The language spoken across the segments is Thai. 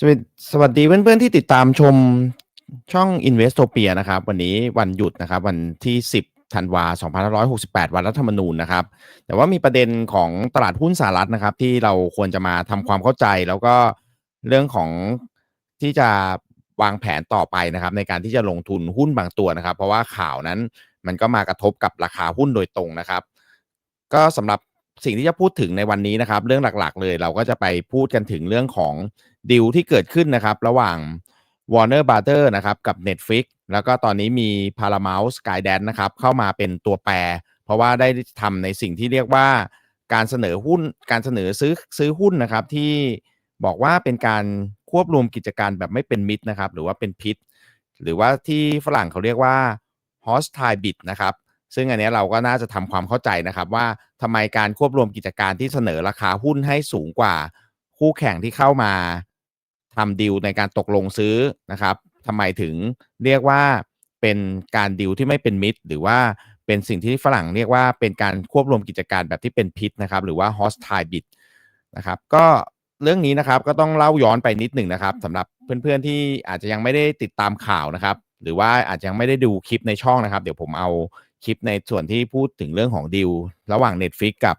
สวัสดีเพื่อนๆที่ติดตามชมช่อง Investopia นะครับ วันนี้วันหยุดนะครับ วันที่ 10ธันวา2568 วันรัฐธรรมนูญนะครับ แต่ว่ามีประเด็นของตลาดหุ้นสหรัฐนะครับ ที่เราควรจะมาทำความเข้าใจ แล้วก็เรื่องของที่จะวางแผนต่อไปนะครับ ในการที่จะลงทุนหุ้นบางตัวนะครับ เพราะว่าข่าวนั้นมันก็มากระทบกับราคาหุ้นโดยตรงนะครับ ก็สำหรับ สิ่งที่จะพูดถึงในวันนี้นะครับ เรื่องหลักๆ เลยเราก็จะไปพูดกันถึงเรื่องของดีลที่เกิดขึ้นนะครับ ระหว่าง Warner Brother นะครับกับ Netflix แล้วก็ตอนนี้มี Paramount Skydance นะครับเข้ามาเป็นตัวแปร เพราะว่าได้ทำในสิ่งที่เรียกว่าการเสนอหุ้นการเสนอซื้อซื้อหุ้นนะครับ ที่บอกว่าเป็นการควบรวมกิจการแบบไม่เป็นมิตรนะครับ หรือว่าเป็นพิษ หรือว่าที่ฝรั่งเขาเรียกว่า hostile bid นะครับ ซึ่งอันนี้เราก็น่าจะทำความเข้าใจนะครับ ว่าทำไมการควบรวมกิจการที่เสนอราคาหุ้นให้สูงกว่าคู่แข่งที่เข้ามาทำดีลในการตกลงซื้อนะครับทำไมถึงเรียกว่าเป็นการดีลที่ไม่เป็นมิตร หรือว่าเป็นสิ่งที่ฝรั่งเรียกว่าเป็นการควบรวมกิจการแบบที่เป็นพิษนะครับ หรือว่า hostile bid นะครับ ก็เรื่องนี้นะครับก็ต้องเล่าย้อนไปนิดหนึ่งนะครับสำหรับเพื่อนๆที่อาจจะยังไม่ได้ติดตามข่าวนะครับ หรือว่าอาจจะยังไม่ได้ดูคลิปในช่องนะครับ เดี๋ยวผมเอา คลิปในส่วนที่พูดถึงเรื่องของดีลระหว่าง Netflix กับ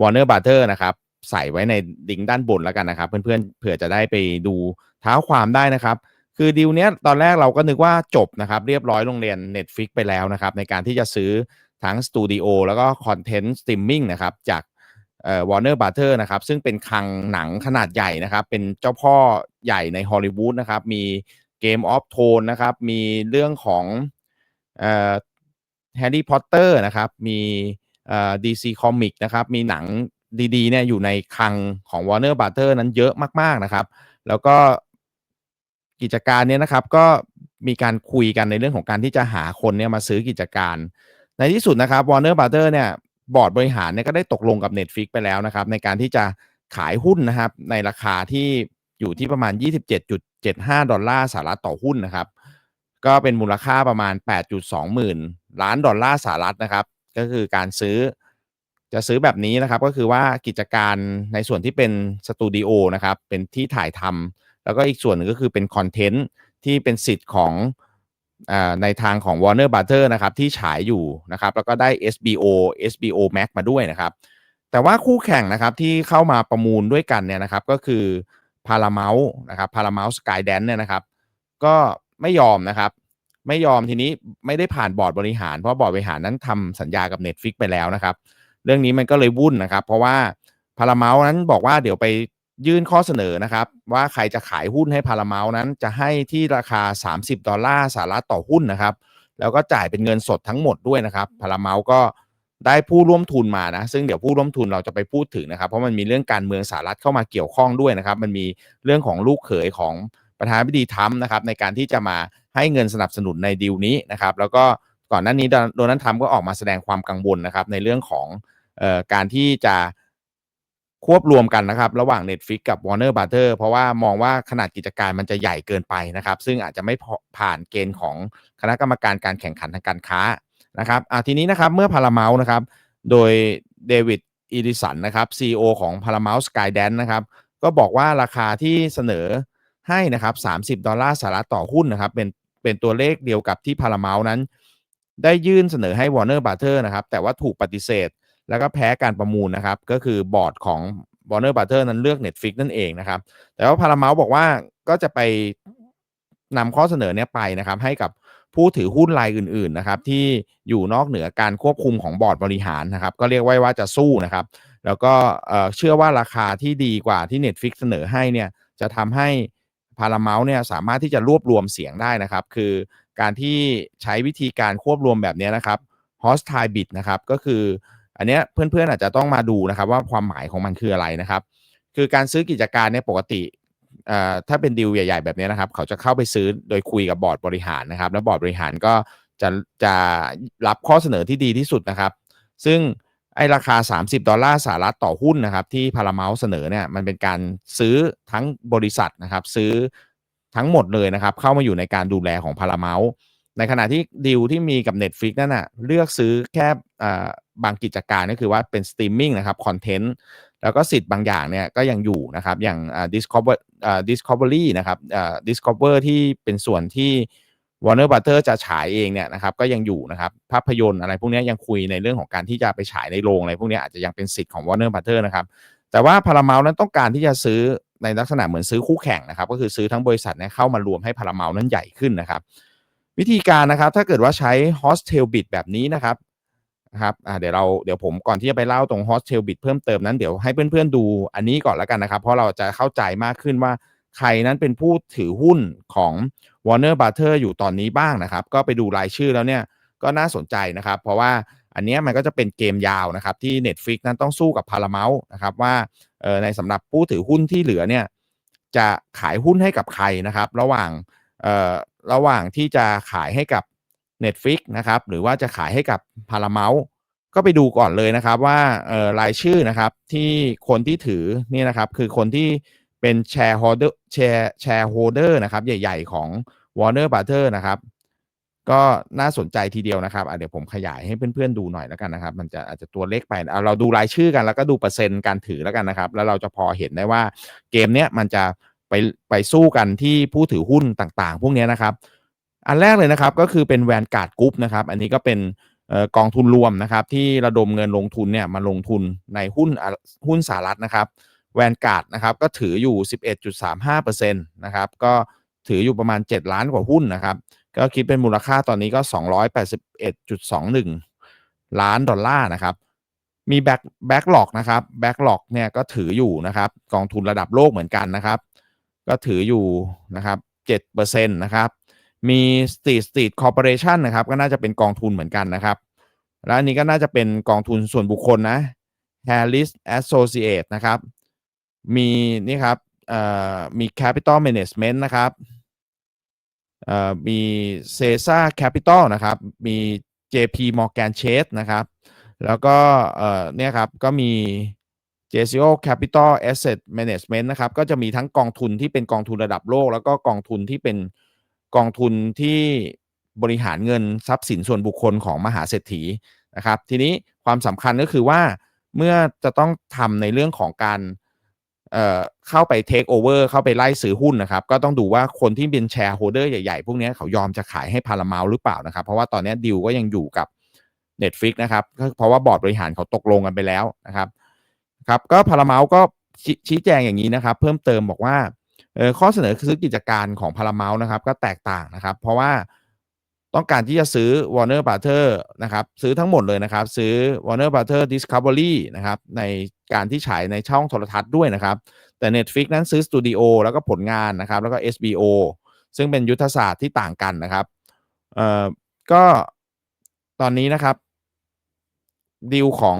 Warner Brother นะครับ ใส่ไว้ในลิงด้านบนแล้วกันนะครับ เพื่อนๆเผื่อจะได้ไปดูเท้าความได้นะครับ คือดีลเนี้ยตอนแรกเราก็นึกว่าจบนะครับ เรียบร้อยโรงเรียน Netflix ไปแล้วนะครับ ในการที่จะซื้อทั้งสตูดิโอแล้วก็คอนเทนต์สตรีมมิ่งนะครับ จากเอ่อ Warner Brother นะครับ ซึ่งเป็นคลังหนังขนาดใหญ่นะครับ เป็นเจ้าพ่อใหญ่ในฮอลลีวูดนะครับ มี Game of Thrones นะครับ มีเรื่องของ แฮร์รี่พอตเตอร์นะครับ มีดีซีคอมิกนะครับ มีหนังดีๆเนี่ยอยู่ในคลังของ Warner Brother นั้นเยอะมาก ๆ นะครับ แล้วก็กิจการเนี้ยนะครับก็มีการคุยกันในเรื่องของการที่จะหาคนเนี่ยมาซื้อกิจการ ในที่สุดนะครับ Warner Brother เนี่ยบอร์ดบริหารเนี่ยก็ได้ตกลงกับ Netflix ไปแล้วนะครับ ในการที่จะขายหุ้นนะครับ ในราคาที่อยู่ที่ประมาณ 27.75 ดอลลาร์สหรัฐต่อหุ้นนะครับ ก็เป็นมูลค่าประมาณ 8.2 หมื่น ล้านดอลลาร์สหรัฐนะครับ ก็คือการซื้อจะซื้อแบบนี้นะครับ ก็คือว่ากิจการในส่วนที่เป็นสตูดิโอนะครับ เป็นที่ถ่ายทำแล้วก็อีกส่วนหนึ่งก็คือเป็นคอนเทนต์ที่เป็นสิทธิ์ของอในทางของ Warner Brother นะครับ ที่ฉายอยู่นะครับ แล้วก็ได้ SBO SBO Max มาด้วยนะครับ แต่ว่าคู่แข่งนะครับที่เข้ามาประมูลด้วยกันเนี่ยนะครับ ก็คือ Paramount นะครับ Paramount Skydance เนี่ยนะครับ ก็ไม่ยอมนะครับ ไม่ยอมทีนี้ไม่ได้ผ่านบอร์ดบริหาร เพราะบอร์ดบริหารนั้นทำสัญญากับ Netflix ไปแล้วนะครับ เรื่องนี้มันก็เลยวุ่นนะครับ เพราะว่า Paramount นั้นบอกว่าเดี๋ยวไปยื่นข้อเสนอนะครับ ว่าใครจะขายหุ้นให้ Paramount นั้นจะให้ที่ราคา 30 ดอลลาร์สหรัฐต่อหุ้นนะครับ แล้วก็จ่ายเป็นเงินสดทั้งหมดด้วยนะครับ Paramount ก็ได้ผู้ร่วมทุนมานะ ซึ่งเดี๋ยวผู้ร่วมทุนเราจะไปพูดถึงนะครับ เพราะมันมีเรื่องการเมืองสหรัฐเข้ามาเกี่ยวข้องด้วยนะครับ มันมีเรื่องของลูกเขยของ ประธานาธิบดีทรัมป์นะครับในการที่จะมาให้เงินสนับสนุนในดีลนี้นะครับ แล้วก็ก่อนหน้านี้โดนัลด์ทรัมป์ก็ออกมาแสดงความกังวลนะครับ ในเรื่องของออการที่จะควบรวมกันนะครับ ระหว่าง Netflix กับ Warner Brother เพราะว่ามองว่าขนาดกิจการมันจะใหญ่เกินไปนะครับ ซึ่งอาจจะไม่ผ่านเกณฑ์ของคณะกรรมการการแข่งขันทางการค้านะครับอ่าทีนี้นะครับเมื่อ Paramount นะครับ โดยเดวิดอีดิสันนะครับ CEO ของ Paramount Skydance นะครับ ก็บอกว่าราคาที่เสนอ ให้นะครับ 30 ดอลลาร์สหรัฐต่อหุ้นนะครับ เป็นเป็นตัวเลขเดียวกับที่ Paramount นั้น ได้ยื่นเสนอให้ Warner Brother นะครับ แต่ว่าถูกปฏิเสธ แล้วก็แพ้การประมูลนะครับ ก็คือบอร์ดของ Warner Brother นั้นเลือก Netflix นั่นเองนะครับ แต่ว่า Paramount บอกว่าก็จะไปนำข้อเสนอเนี้ยไปนะครับ ให้กับผู้ถือหุ้นรายอื่นๆนะครับที่อยู่นอกเหนือการควบคุมของบอร์ดบริหารนะครับ ก็เรียกไว้ว่าจะสู้นะครับ แล้วก็เอ่อเชื่อว่าราคาที่ดีกว่าที่ Netflix เสนอให้เนี่ยจะทำให้ Paramount เนี่ยสามารถที่จะรวบรวมเสียงได้นะครับ คือการที่ใช้วิธีการควบรวมแบบนี้นะครับ hostile bid นะครับก็คืออันเนี้ยเพื่อนๆอาจจะต้องมาดูนะครับว่าความหมายของมันคืออะไรนะครับ คือการซื้อกิจการเนี่ยปกติถ้าเป็นดีลใหญ่ๆ แบบนี้นะครับ เขาจะเข้าไปซื้อโดยคุยกับบอร์ดบริหารนะครับ แล้วบอร์ดบริหารก็จะจะรับข้อเสนอที่ดีที่สุดนะครับ ซึ่ง ไอ้ราคา 30 ดอลลาร์สหรัฐต่อหุ้นนะครับ ที่ Paramount เสนอเนี่ยมันเป็นการซื้อทั้งบริษัทนะครับ ซื้อทั้งหมดเลยนะครับ เข้ามาอยู่ในการดูแลของ Paramount ในขณะที่ดีลที่มีกับ Netflix นั่นน่ะเลือกซื้อแค่บางกิจการก็คือว่าเป็นสตรีมมิ่งนะครับคอนเทนต์แล้วก็สิทธิ์บางอย่างเนี่ยก็ยังอยู่นะครับ อย่าง Discover Discovery นะครับ Discover ที่เป็นส่วนที่ Warner Brother จะฉายเองเนี่ยนะครับก็ยังอยู่นะครับภาพยนตร์อะไรพวกนี้ยังคุยในเรื่องของการที่จะไปฉายในโรงอะไรพวกนี้อาจจะยังเป็นสิทธิ์ของ Warner Brother นะครับแต่ว่า Paramount นั้นต้องการที่จะซื้อในลักษณะเหมือนซื้อคู่แข่งนะครับ ก็คือซื้อทั้งบริษัทเนี่ยเข้ามารวมให้ Paramount นั้นใหญ่ขึ้นนะครับ วิธีการนะครับถ้าเกิดว่าใช้ Hostel Bit แบบนี้นะครับนะครับอ่าเดี๋ยวเราเดี๋ยวผมก่อนที่จะไปเล่าตรง Hostel Bit เพิ่มเติมนั้นเดี๋ยวให้เพื่อนๆดูอันนี้ก่อนแล้วกันนะครับ เพราะเราจะเข้าใจมากขึ้นว่าใครนั้นเป็นผู้ถือหุ้นของ Warner Brother อยู่ตอนนี้บ้างนะครับ ก็ไปดูรายชื่อแล้วเนี่ยก็น่าสนใจนะครับ เพราะว่าอันนี้มันก็จะเป็นเกมยาวนะครับ ที่ Netflix นั้นต้องสู้กับ Paramount นะครับว่าในสำหรับผู้ถือหุ้นที่เหลือเนี่ยจะขายหุ้นให้กับใครนะครับ ระหว่างระหว่างที่จะขายให้กับ Netflix นะครับหรือว่าจะขายให้กับ Paramount ก็ไปดูก่อนเลยนะครับว่ารายชื่อนะครับที่คนที่ถือนี่นะครับคือคนที่เป็น shareholder share shareholder นะครับใหญ่ ๆ ของ Warner Brother นะครับ ก็น่าสนใจทีเดียวนะครับเดี๋ยวผมขยายให้เพื่อนๆดูหน่อยแล้วกันนะครับ มันจะอาจจะตัวเล็กไปเอาเราดูรายชื่อกันแล้วก็ดูเปอร์เซ็นต์การถือแล้วกันนะครับ แล้วเราจะพอเห็นได้ว่าเกมเนี้ยมันจะไปไปสู้กันที่ผู้ถือหุ้นต่างๆ พวกนี้นะครับ อันแรกเลยนะครับก็คือเป็นแวนการ์ดกรุ๊ปนะครับ อันนี้ก็เป็นออกองทุนรวมนะครับ ที่ระดมเงินลงทุนเนี่ยมาลงทุนในหุ้นหุ้นสหรัฐนะครับแวนการ์ดนะครับก็ถืออยู่ 11.35%นะครับก็ ถืออยู่ประมาณ 7 ล้านกว่าหุ้นนะครับ ก็คิดเป็นมูลค่าตอนนี้ก็ 281.21 ล้านดอลลาร์นะครับ มีแบ็คแบ็กหลอกนะครับแบ็กหลอกเนี่ยก็ถืออยู่นะครับกองทุนระดับโลกเหมือนกันนะครับ ก็ถืออยู่นะครับ7%นะครับมี Street Street Corporation นะครับ ก็น่าจะเป็นกองทุนเหมือนกันนะครับ แล้วอันนี้ก็น่าจะเป็นกองทุนส่วนบุคคลนะ Harris Associate นะครับ มีนี่ครับมี Capital Management นะครับ มี c e s a Capital นะครับ มี JP Morgan Chase นะครับ แล้วก็เอ่อเนี่ยครับ ก็มี JCO Capital Asset Management นะครับ ก็จะมีทั้งกองทุนที่เป็นกองทุนระดับโลก แล้วก็กองทุนที่เป็นกองทุนที่บริหารเงินทรัพย์สินส่วนบุคคลของมหาเศรษฐีนะครับ ทีนี้ความสำคัญก็คือว่าเมื่อจะต้องทำในเรื่องของการ เข้าไปเทคโอเวอร์เข้าไปไล่ซื้อหุ้นนะครับ ก็ต้องดูว่าคนที่เป็นแชร์โฮเดอร์ใหญ่ๆ พวกนี้เขายอมจะขายให้พารามาหรือเปล่านะครับ เพราะว่าตอนนี้ดิวก็ยังอยู่กับ Netflix นะครับเพราะว่าบอร์ดบริหารเขาตกลงกันไปแล้วนะครับครับก็พารามาก็ชี้ชี้แจงอย่างนี้นะครับ เพิ่มเติมบอกว่าข้อเสนอซื้อกิจการของพารามานะครับ ก็แตกต่างนะครับ เพราะว่า ต้องการที่จะซื้อ Warner Brother นะครับ ซื้อทั้งหมดเลยนะครับ ซื้อ Warner Brother Discovery นะครับ ในการที่ฉายในช่องโทรทัศน์ด้วยนะครับ แต่ Netflix นั้นซื้อสตูดิโอแล้วก็ผลงานนะครับ แล้วก็ SBO ซึ่งเป็นยุทธศาสตร์ที่ต่างกันนะครับเอ่อก็ตอนนี้นะครับดีลของ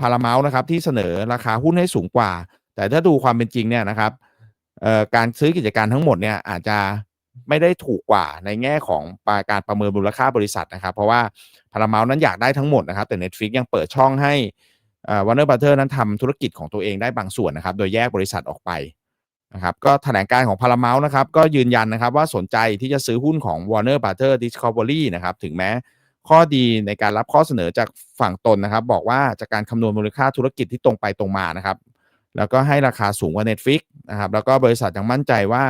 Paramount นะครับ ที่เสนอราคาหุ้นให้สูงกว่า แต่ถ้าดูความเป็นจริงเนี่ยนะครับเอ่อการซื้อกิจการทั้งหมดเนี่ยอาจจะ ไม่ได้ถูกกว่าในแง่ของการประเมินมูลค่าบริษัทนะครับ เพราะว่า Paramount นั้นอยากได้ทั้งหมดนะครับแต่ Netflix ยังเปิดช่องให้อ่า Warner Brother นั้นทำธุรกิจของตัวเองได้บางส่วนนะครับ โดยแยกบริษัทออกไปนะครับก็แถลงการของ Paramount นะครับก็ยืนยันนะครับว่าสนใจที่จะซื้อหุ้นของ Warner Brother Discovery นะครับถึงแม้ข้อดีในการรับข้อเสนอจากฝั่งตนนะครับ บอกว่าจากการคำนวณมูลค่าธุรกิจที่ตรงไปตรงมานะครับ แล้วก็ให้ราคาสูงกว่า Netflix นะครับแล้วก็บริษัทยังมั่นใจว่า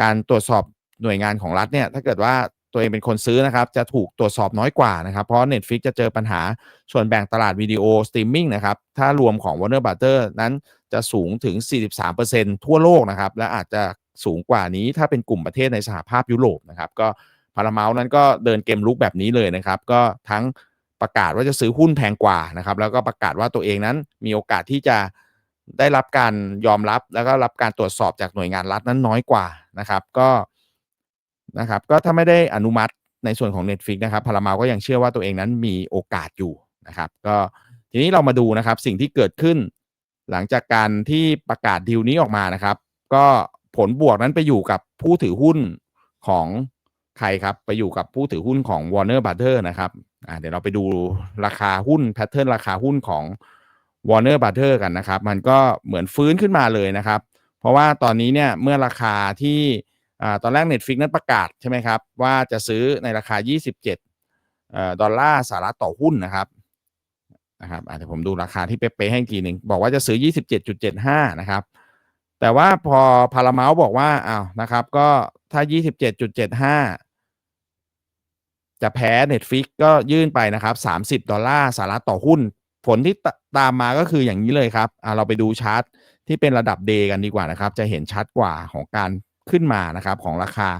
การตรวจสอบ หน่วยงานของรัฐเนี่ยถ้าเกิดว่าตัวเองเป็นคนซื้อนะครับ จะถูกตรวจสอบน้อยกว่านะครับ เพราะ Netflix จะเจอปัญหาส่วนแบ่งตลาดวิดีโอสตรีมมิ่งนะครับ ถ้ารวมของ Warner Brother นั้นจะสูงถึง 43%ทั่วโลกนะครับ และอาจจะสูงกว่านี้ถ้าเป็นกลุ่มประเทศในสหภาพยุโรปนะครับ ก็ Paramount นั้นก็เดินเกมลุกแบบนี้เลยนะครับ ก็ทั้งประกาศว่าจะซื้อหุ้นแพงกว่านะครับ แล้วก็ประกาศว่าตัวเองนั้นมีโอกาสที่จะได้รับการยอมรับ แล้วก็รับการตรวจสอบจากหน่วยงานรัฐนั้นน้อยกว่านะครับ ก็ นะครับก็ถ้าไม่ได้อนุมัติในส่วนของ Netflix นะครับ Paramount ก็ยังเชื่อว่าตัวเองนั้นมีโอกาสอยู่นะครับก็ทีนี้เรามาดูนะครับสิ่งที่เกิดขึ้น หลังจากการที่ประกาศดีลนี้ออกมานะครับ ก็ผลบวกนั้นไปอยู่กับผู้ถือหุ้นของใครครับ ไปอยู่กับผู้ถือหุ้นของ Warner Brother นะครับอ่าเดี๋ยวเราไปดูราคาหุ้นแพทเทิร์นราคาหุ้นของ Warner Brother กันนะครับ มันก็เหมือนฟื้นขึ้นมาเลยนะครับ เพราะว่าตอนนี้เนี่ยเมื่อราคาที่ อ่าตอนแรก Netflix นั้นประกาศใช่ไหมครับ ว่าจะซื้อในราคา 27ดอลลาร์สหรัฐต่อหุ้นนะครับนะครับอะเดี๋ยวผมดูราคาที่เป๊ะๆให้อีกทีหนึ่งบอกว่าจะซื้อ 27.75 นะครับ แต่ว่าพอพาราเมาบอกว่าอ้าวนะครับ ก็ถ้า 27.75 จะแพ้ Netflix ก็ยื่นไปนะครับ 30 ดอลลาร์สหรัฐต่อหุ้น ผลที่ตามมาก็คืออย่างนี้เลยครับเราไปดูชาร์ตที่เป็นระดับ day กันดีกว่านะครับ จะเห็นชัดกว่าของการ ขึ้นมานะครับของราคา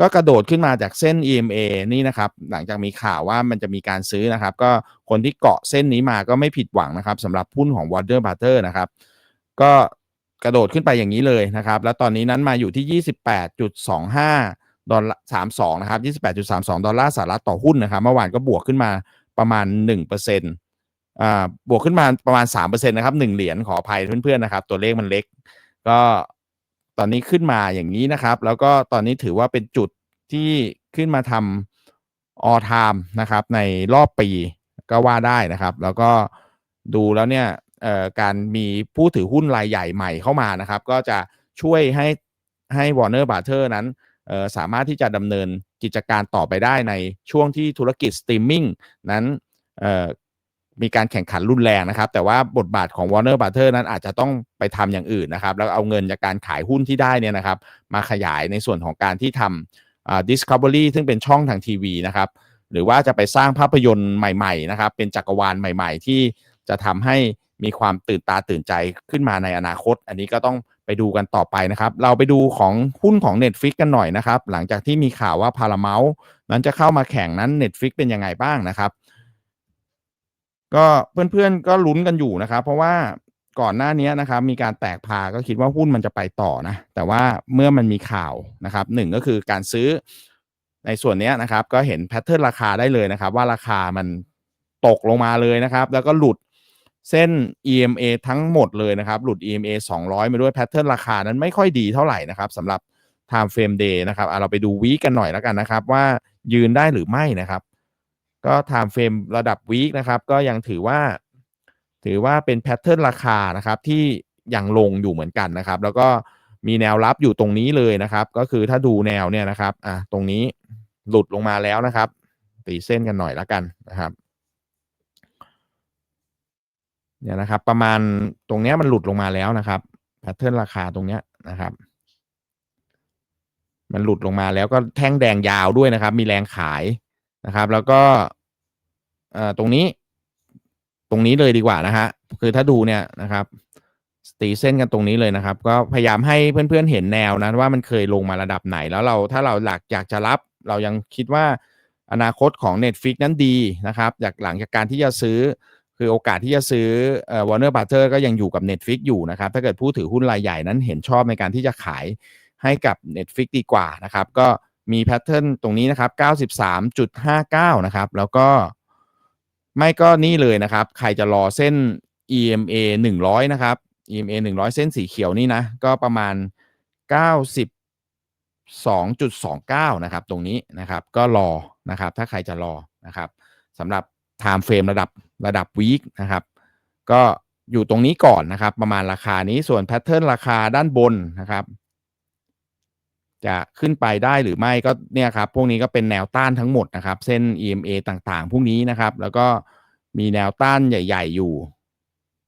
ก็กระโดดขึ้นมาจากเส้น EMA นี่นะครับหลังจากมีข่าวว่ามันจะมีการซื้อนะครับ ก็คนที่เกาะเส้นนี้มาก็ไม่ผิดหวังนะครับสำหรับหุ้นของ Warner Butter นะครับ ก็กระโดดขึ้นไปอย่างนี้เลยนะครับ แล้วตอนนี้นั้นมาอยู่ที่ 28.25 ดอลลาร์32 นะครับ 28.32 ดอลลาร์สหรัฐต่อหุ้นนะครับ เมื่อวานก็บวกขึ้นมาประมาณ 1%อ่าบวกขึ้นมาประมาณ3%นะครับ1เหรียญขออภัยเพื่อนๆนะครับ ตัวเลขมันเล็ก ก็ ตอนนี้ขึ้นมาอย่างนี้นะครับ แล้วก็ตอนนี้ถือว่าเป็นจุดที่ขึ้นมาทำ all time นะครับ ในรอบปีก็ว่าได้นะครับ แล้วก็ดูแล้วเนี่ยเอ่อการมีผู้ถือหุ้นรายใหญ่ใหม่เข้ามานะครับ ก็จะช่วยให้ให้ Warner Butter นั้นเอ่อสามารถที่จะดำเนินกิจการต่อไปได้ในช่วงที่ธุรกิจสตรีมมิ่งนั้นเอ่อ มีการแข่งขันรุนแรงนะครับ แต่ว่าบทบาทของ Warner Butter นั้นอาจจะต้องไปทำอย่างอื่นนะครับ แล้วเอาเงินจากการขายหุ้นที่ได้เนี่ยนะครับ มาขยายในส่วนของการที่ทำ Discovery ซึ่งเป็นช่องทางทีวีนะครับ หรือว่าจะไปสร้างภาพยนตร์ใหม่ๆนะครับ เป็นจักรวาลใหม่ ๆ ที่จะทำให้มีความตื่นตาตื่นใจขึ้นมาในอนาคต อันนี้ก็ต้องไปดูกันต่อไปนะครับ เราไปดูของหุ้นของ Netflix กันหน่อยนะครับ หลังจากที่มีข่าวว่า Paramount นั้นจะเข้ามาแข่งนั้น Netflix เป็นยังไงบ้างนะครับ ก็เพื่อนๆก็ลุ้นกันอยู่นะครับ เพราะว่าก่อนหน้านี้นะครับมีการแตกพาก็คิดว่าหุ้นมันจะไปต่อนะ แต่ว่าเมื่อมันมีข่าวนะครับหนึ่งก็คือการซื้อในส่วนนี้นะครับ ก็เห็นแพทเทิร์นราคาได้เลยนะครับ ว่าราคามันตกลงมาเลยนะครับ แล้วก็หลุดเส้น EMA ทั้งหมดเลยนะครับ หลุด EMA 200 มาด้วยแพทเทิร์นราคานั้นไม่ค่อยดีเท่าไหร่นะครับสำหรับ time frame day นะครับอะเราไปดูวีกันหน่อยแล้วกันนะครับ ว่ายืนได้หรือไม่นะครับ ก็ time frame ระดับวีคนะครับ ก็ยังถือว่า ถือว่าเป็นแพทเทิร์นราคานะครับ ที่ยังลงอยู่เหมือนกันนะครับ แล้วก็มีแนวรับอยู่ตรงนี้เลยนะครับ ก็คือถ้าดูแนวเนี่ยนะครับอะตรงนี้หลุดลงมาแล้วนะครับ ตีเส้นกันหน่อยล้วกันนะครับเนี่ยนะครับ ประมาณตรงเนี้ยมันหลุดลงมาแล้วนะครับแพทเทิร์นราคาตรงเนี้ยนะครับมันหลุดลงมาแล้วก็แท่งแดงยาวด้วยนะครับ มีแรงขาย นะครับ แล้วก็ตรงนี้ตรงนี้เลยดีกว่านะฮะคือถ้าดูเนี่ยนะครับตีเส้นกันตรงนี้เลยนะครับ ก็พยายามให้เพื่อนๆเห็นแนวนะว่ามันเคยลงมาระดับไหน แล้วเราถ้าเราหลักอยากจะรับ เรายังคิดว่าอนาคตของ Netflix นั้นดีนะครับจากหลังจากการที่จะซื้อ คือโอกาสที่จะซื้อเอ่อ Warner Butter ก็ยังอยู่กับ Netflix อยู่นะครับ ถ้าเกิดผู้ถือหุ้นรายใหญ่นั้นเห็นชอบในการที่จะขายให้กับ Netflix ดีกว่านะครับ ก็ มีแพทเทิร์นตรงนี้นะครับ93.59 นะครับ แล้วก็ไม่ก็นี่เลยนะครับ ใครจะรอเส้น EMA 100 นะครับ EMA 100 เส้นสีเขียวนี่นะ ก็ประมาณ 92.29 นะครับ ตรงนี้นะครับ ก็รอนะครับ ถ้าใครจะรอนะครับสำหรับ time frame ระดับระดับ week นะครับ ก็อยู่ตรงนี้ก่อนนะครับ ประมาณราคานี้ส่วนแพทเทิร์นราคาด้านบนนะครับ จะขึ้นไปได้หรือไม่ก็เนี่ยครับ พวกนี้ก็เป็นแนวต้านทั้งหมดนะครับ เส้น EMA ต่างๆ พวกนี้นะครับ แล้วก็มีแนวต้านใหญ่ ๆ อยู่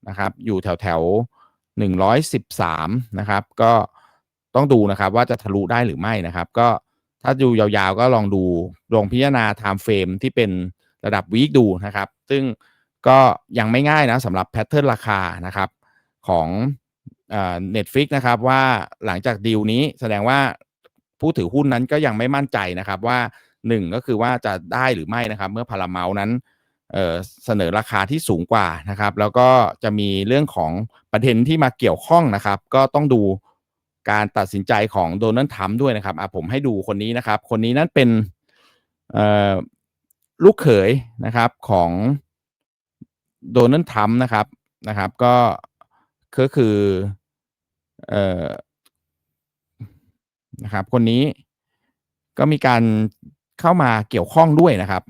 นะครับ อยู่แถวๆหนึ่งร้อยสิบสามนะครับ ก็ต้องดูนะครับว่าจะทะลุได้หรือไม่นะครับ ก็ถ้าดูยาวๆก็ลองดูลองพิจารณา time frame ที่เป็นระดับ week ดูนะครับ ซึ่งก็ยังไม่ง่ายนะสำหรับแพทเทิร์นราคานะครับของเอ่อ Netflix นะครับว่าหลังจากดีลนี้แสดงว่า ผู้ถือหุ้นนั้นก็ยังไม่มั่นใจนะครับว่าหนึ่งก็คือว่าจะได้หรือไม่นะครับ เมื่อพาราเมานั้นเเสนอราคาที่สูงกว่านะครับ แล้วก็จะมีเรื่องของประเด็นที่มาเกี่ยวข้องนะครับ ก็ต้องดูการตัดสินใจของโดนัลด์ทรัมป์ด้วยนะครับอะผมให้ดูคนนี้นะครับ คนนี้นั้นเป็นลูกเขยนะครับของโดนัลด์ทรัมป์นะครับนะครับ ก็ก็คือเอ่อ นะครับ คนนี้ก็มีการเข้ามาเกี่ยวข้องด้วยนะครับ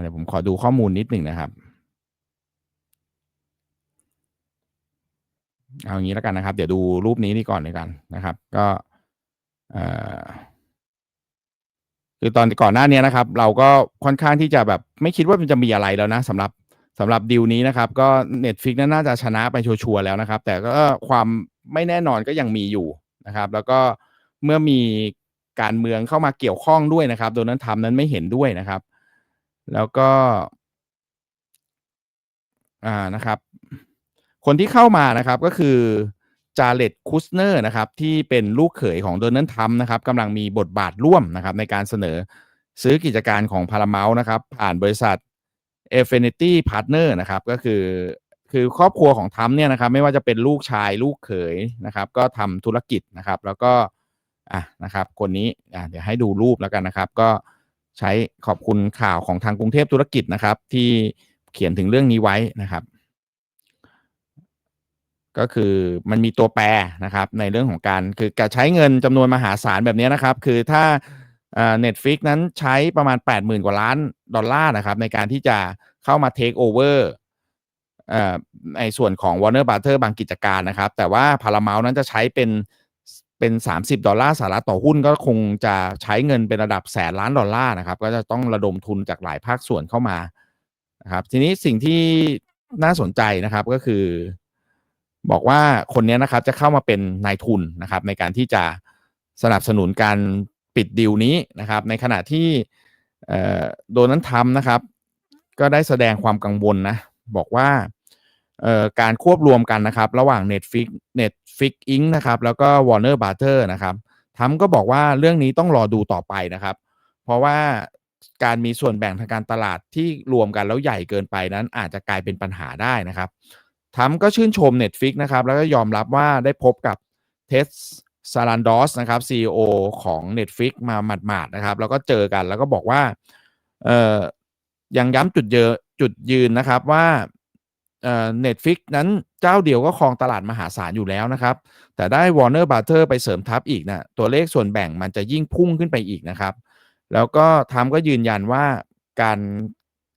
เดี๋ยวผมขอดูข้อมูลนิดหนึ่งนะครับ เอางี้แล้วกันนะครับ เดี๋ยวดูรูปนี้นี่ก่อนเลยกันนะครับ ก็คือตอนก่อนหน้านี้นะครับ เราก็ค่อนข้างที่จะแบบไม่คิดว่ามันจะมีอะไรแล้วนะสำหรับสำหรับดีลนี้นะครับ ก็ Netflix นั้นน่าจะชนะไปชัวร์แล้วนะครับ แต่ก็ความ ไม่แน่นอนก็ยังมีอยู่นะครับ แล้วก็เมื่อมีการเมืองเข้ามาเกี่ยวข้องด้วยนะครับโดนัลด์ทรัมป์นั้นไม่เห็นด้วยนะครับ แล้วก็อ่านะครับ คนที่เข้ามานะครับก็คือจาเลตคุสเนอร์นะครับที่เป็นลูกเขยของโดนัลด์ทรัมป์นะครับกำลังมีบทบาทร่วมนะครับในการเสนอซื้อกิจการของพาราเมลนะครับผ่านบริษัท a f f i n i t y Partner นะครับก็คือ คือครอบครัวของทรัมป์เนี่ยนะครับไม่ว่าจะเป็นลูกชายลูกเขยนะครับ ก็ทำธุรกิจนะครับ แล้วก็อะนะครับ คนนี้อะเดี๋ยวให้ดูรูปแล้วกันนะครับ ก็ใช้ขอบคุณข่าวของทางกรุงเทพธุรกิจนะครับ ที่เขียนถึงเรื่องนี้ไว้นะครับ ก็คือมันมีตัวแปรนะครับ ในเรื่องของการคือการใช้เงินจำนวนมหาศาลแบบนี้นะครับ คือถ้าเน็ตฟิกนั้นใช้ประมาณ 80,000 กว่าล้านดอลลาร์นะครับ ในการที่จะเข้ามาเทคโอเวอร์ ในส่วนของ Warner Brother บางกิจการนะครับ แต่ว่า Paramount นั้นจะใช้เป็นเป็น 30 ดอลลาร์สหรัฐต่อหุ้นก็คงจะใช้เงินเป็นระดับแสนล้านดอลลาร์นะครับ ก็จะต้องระดมทุนจากหลายภาคส่วนเข้ามานะครับทีนี้สิ่งที่น่าสนใจนะครับก็คือ บอกว่าคนนี้นะครับจะเข้ามาเป็นนายทุนนะครับ ในการที่จะสนับสนุนการปิดดีลนี้นะครับ ในขณะที่โดนัลด์ทรัมป์นะครับ ก็ได้แสดงความกังวลนะ บอกว่าการควบรวมกันนะครับ ระหว่าง Netflix Netflix Inc นะครับ แล้วก็ Warner Brother นะครับทรัมก็บอกว่าเรื่องนี้ต้องรอดูต่อไปนะครับ เพราะว่าการมีส่วนแบ่งทางการตลาดที่รวมกันแล้วใหญ่เกินไปนั้นอาจจะกลายเป็นปัญหาได้นะครับทั้มก็ชื่นชม Netflix นะครับ แล้วก็ยอมรับว่าได้พบกับเทสซารันดอสนะครับ CEO ของ Netflix มาหมาดๆนะครับ แล้วก็เจอกันแล้วก็บอกว่า เอ่อยังย้ำจุดเยอะ จุดยืนนะครับว่าเอ่อ Netflix นั้นเจ้าเดียวก็ครองตลาดมหาศาลอยู่แล้วนะครับ แต่ได้ Warner Brother ไปเสริมทับอีกนะตัวเลขส่วนแบ่งมันจะยิ่งพุ่งขึ้นไปอีกนะครับ แล้วก็ทำก็ยืนยันว่าการ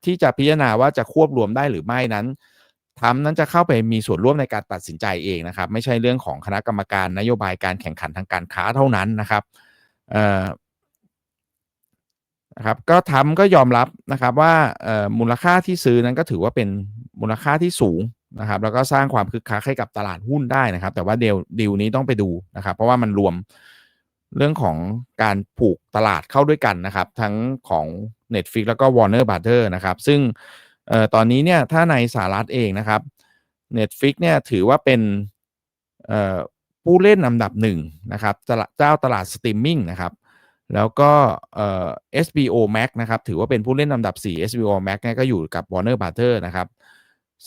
ที่จะพิจารณาว่าจะควบรวมได้หรือไม่นั้นทำนั้นจะเข้าไปมีส่วนร่วมในการตัดสินใจเองนะครับ ไม่ใช่เรื่องของคณะกรรมการนโยบายการแข่งขันทางการค้าเท่านั้นนะครับ นะครับก็ทำก็ยอมรับนะครับว่ามูลค่าที่ซื้อนั้นก็ถือว่าเป็นมูลค่าที่สูงนะครับแล้วก็สร้างความคึกคักให้กับตลาดหุ้นได้นะครับ แต่ว่าเดลดีลนี้ต้องไปดูนะครับ เพราะว่ามันรวมเรื่องของการผูกตลาดเข้าด้วยกันนะครับ ทั้งของ Netflix แล้วก็ Warner Brother นะครับ ซึ่งออตอนนี้เนี่ยถ้าในสหรัฐเองนะครับ Netflix เนี่ยถือว่าเป็นผู้เล่นอันดับหนึ่งนะครับเจ้าตลาดสตรีมมิ่งนะครับ แล้วก็เอ่อ SBO Max นะครับ ถือว่าเป็นผู้เล่นลำดับ 4 SBO Max เนี่ยก็อยู่กับ Warner Brother นะครับ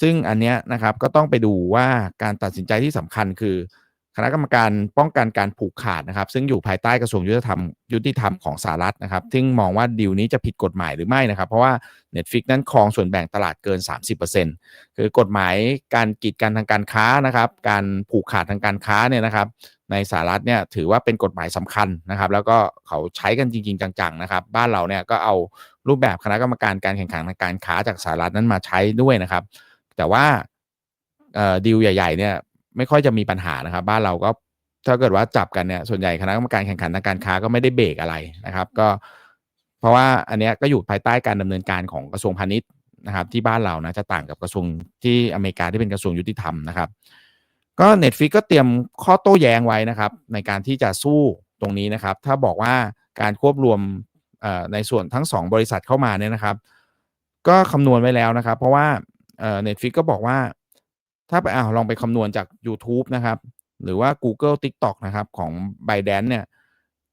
ซึ่งอันเนี้ยนะครับก็ต้องไปดูว่าการตัดสินใจที่สำคัญคือ คณะกรรมการป้องกันการผูกขาดนะครับ ซึ่งอยู่ภายใต้กระทรวงยุติธรรมยุติธรรมของสหรัฐนะครับ ซึ่งมองว่าดีลนี้จะผิดกฎหมายหรือไม่นะครับ เพราะว่า Netflix นั้นครองส่วนแบ่งตลาดเกิน 30%คือกฎหมายการกีดกันทางการค้านะครับ การผูกขาดทางการค้าเนี่ยนะครับ ในสหรัฐเนี่ยถือว่าเป็นกฎหมายสำคัญนะครับ แล้วก็เขาใช้กันจริง ๆ จังๆนะครับ บ้านเราเนี่ยก็เอารูปแบบคณะกรรมการการแข่งขันทางการค้าจากสหรัฐนั้นมาใช้ด้วยนะครับ แต่ว่าดีลใหญ่ ๆ เนี่ย ไม่ค่อยจะมีปัญหานะครับ บ้านเราก็ถ้าเกิดว่าจับกันเนี่ยส่วนใหญ่คณะกรรมการแข่งขันทางการค้าก็ไม่ได้เบรกอะไรนะครับ ก็เพราะว่าอันนี้ก็อยู่ภายใต้การดำเนินการของกระทรวงพาณิชย์นะครับ ที่บ้านเรานะจะต่างกับกระทรวงที่อเมริกาที่เป็นกระทรวงยุติธรรมนะครับ ก็ Netflix ก็เตรียมข้อโต้แย้งไว้นะครับ ในการที่จะสู้ตรงนี้นะครับ ถ้าบอกว่าการควบรวมในส่วนทั้ง 2 บริษัทเข้ามาเนี่ยนะครับ ก็คำนวณไว้แล้วนะครับ เพราะว่าเน็ตฟิกก็บอกว่า ถ้าไปอ่าลองไปคำนวณจาก YouTube นะครับ หรือว่า Google TikTok นะครับ ของ b y d a n c e เนี่ย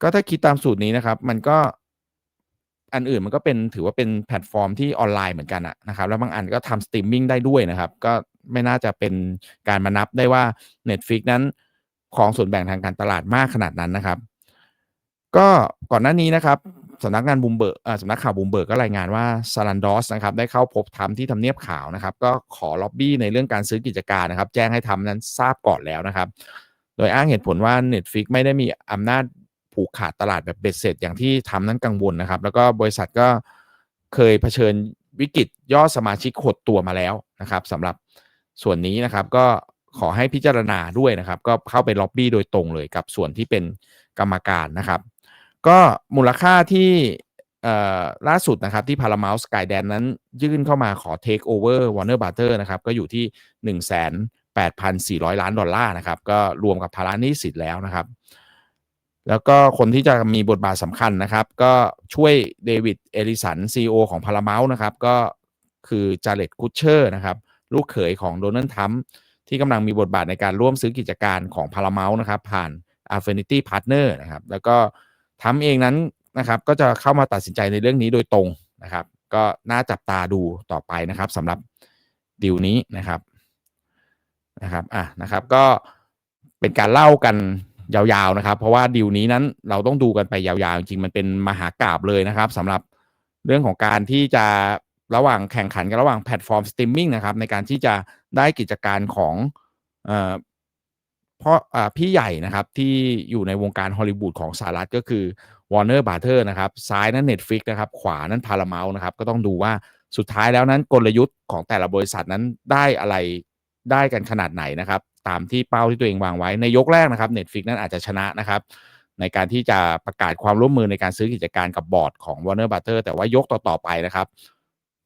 ก็ถ้าคิดตามสูตรนี้นะครับ มันก็อันอื่นมันก็เป็นถือว่าเป็นแพลตฟอร์มที่ออนไลน์เหมือนกันนะครับ แล้วบางอันก็ทำสตรีมมิ่งได้ด้วยนะครับ ก็ไม่น่าจะเป็นการมานับได้ว่า Netflix นั้นของส่วนแบ่งทางการตลาดมากขนาดนั้นนะครับ ก็ก่อนหน้านี้นะครับ สำนักงานบูมเบิร์กสำนักข่าวบูมเบิร์กก็รายงานว่าซารันดอสนะครับได้เข้าพบทำที่ทำเนียบข่าวนะครับ ก็ขอล็อบบี้ในเรื่องการซื้อกิจการนะครับ แจ้งให้ทำนั้นทราบก่อนแล้วนะครับ โดยอ้างเหตุผลว่า Netflix ไม่ได้มีอำนาจผูกขาดตลาดแบบเบ็ดเสร็จอย่างที่ทำนั้นกังวลนะครับ แล้วก็บริษัทก็เคยเผชิญวิกฤตยอดสมาชิกหดตัวมาแล้วนะครับสำหรับส่วนนี้นะครับก็ขอให้พิจารณาด้วยนะครับ ก็เข้าไปล็อบบี้โดยตรงเลยกับส่วนที่เป็นกรรมการนะครับ ก็มูลค่าที่ล่าสุดนะครับที่ Paramount Skydance นั้นยื่นเข้ามาขอ Take over Warner Brother นะครับก็อยู่ที่ 1,8,400 ล้านดอลลาร์นะครับก็รวมกับภาระหนี้สินแล้วนะครับ แล้วก็คนที่จะมีบทบาทสำคัญนะครับ ก็ช่วยเดวิดเอลิสัน CEO ของ Paramount นะครับ ก็คือจาเลตคุชเชอร์นะครับลูกเขยของโดนัลด์ทรัมป์ที่กำลังมีบทบาทในการร่วมซื้อกิจการของ Paramount นะครับผ่าน Affinity Partner นะครับแล้วก็ ทำเองนั้นนะครับ ก็จะเข้ามาตัดสินใจในเรื่องนี้โดยตรงนะครับ ก็น่าจับตาดูต่อไปนะครับสำหรับดีลนี้นะครับนะครับอะนะครับ ก็เป็นการเล่ากันยาวๆนะครับ เพราะว่าดีลนี้นั้นเราต้องดูกันไปยาวๆ จริงๆมันเป็นมหากราบเลยนะครับสำหรับเรื่องของการที่จะระหว่างแข่งขันกันระหว่างแพลตฟอร์มสตรีมมิ่งนะครับ ในการที่จะได้กิจการของเอ่อ พ่ออพี่ใหญ่นะครับที่อยู่ในวงการฮอลลีวูดของสหรัฐก็คือ Warner Brother นะครับ ซ้ายนั้น Netflix นะครับ ขวานั้น Paramount นะครับ ก็ต้องดูว่าสุดท้ายแล้วนั้นกลยุทธ์ของแต่ละบริษัทนั้นได้อะไรได้กันขนาดไหนนะครับ ตามที่เป้าที่ตัวเองวางไว้ในยกแรกนะครับ Netflix นั้นอาจจะชนะนะครับ ในการที่จะประกาศความร่วมมือในการซื้อกิจการกับบอร์ดของ Warner Brother แต่ว่ายกต่อ ๆ ไปนะครับ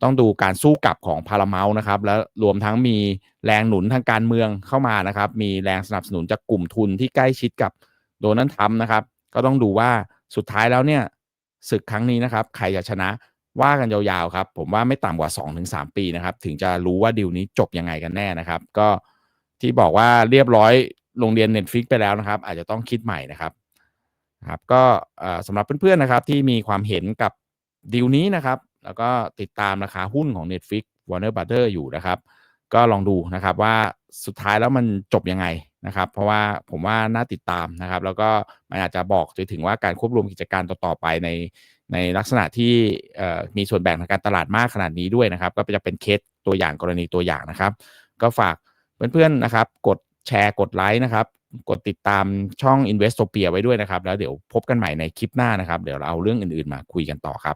ต้องดูการสู้กลับของ Paramount นะครับ แล้วรวมทั้งมีแรงหนุนทางการเมืองเข้ามานะครับ มีแรงสนับสนุนจากกลุ่มทุนที่ใกล้ชิดกับโดนัลด์ทรัมป์นะครับ ก็ต้องดูว่าสุดท้ายแล้วเนี่ยศึกครั้งนี้นะครับ ใครจะชนะว่ากันยาวๆครับ ผมว่าไม่ต่ำกว่า 2-3 ปีนะครับ ถึงจะรู้ว่าดีลนี้จบยังไงกันแน่นะครับ ก็ที่บอกว่าเรียบร้อยโรงเรียน Netflix ไปแล้วนะครับ อาจจะต้องคิดใหม่นะครับครับก็สำหรับเพื่อนๆนะครับที่มีความเห็นกับดีลนี้นะครับ แล้วก็ติดตามราคาหุ้นของ Netflix Warner Brother อยู่นะครับ ก็ลองดูนะครับว่าสุดท้ายแล้วมันจบยังไงนะครับ เพราะว่าผมว่าน่าติดตามนะครับ แล้วก็มันอาจจะบอกไปถึงว่าการควบรวมกิจการต่อๆไปในในลักษณะที่มีส่วนแบ่งทางการตลาดมากขนาดนี้ด้วยนะครับ ก็จะเป็นเคสตัวอย่างกรณีตัวอย่างนะครับ ก็ฝากเพื่อนๆนะครับ กดแชร์กดไลค์นะครับ กดติดตามช่อง Investopia ไว้ด้วยนะครับ แล้วเดี๋ยวพบกันใหม่ในคลิปหน้านะครับ เดี๋ยวเราเอาเรื่องอื่นๆมาคุยกันต่อครับ